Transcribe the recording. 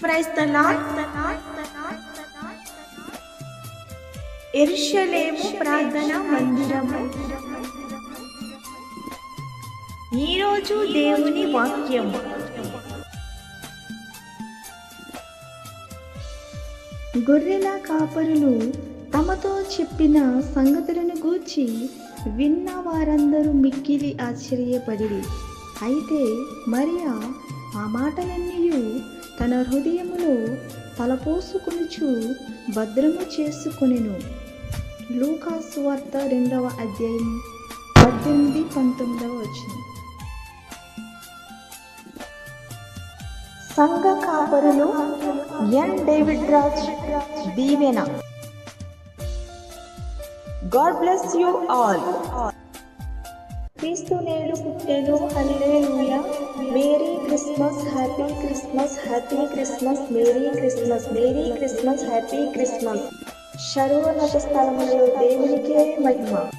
Praise the lord ఎరుషలేము ప్రార్థన మందిరము ఈరోజు దేవుని వాక్యం గొర్రెల కాపరులు తమతో చెప్పిన సంగతులను గూర్చి విన్న వారందరూ మిక్కిలి ఆశ్చర్యపడిరి. అయితే మరియా ఆ మాటలన్నీ తన హృదయములో తలపోసుకునుచు భద్రము చేసుకొనెను. లూకాసు వార్త రెండవ అధ్యాయం పద్దెనిమిది పంతొమ్మిదవ వచ్చింది సంఘ కాపరులు N David Raj Deevena. God bless you all. క్రీస్తు నేడు పుట్టెను. Hallelujah. Merry Christmas happy Christmas happy Christmas Merry Christmas Merry Christmas happy Christmas. సర్వోన్నత స్థలములో దేవునికే మహిమ.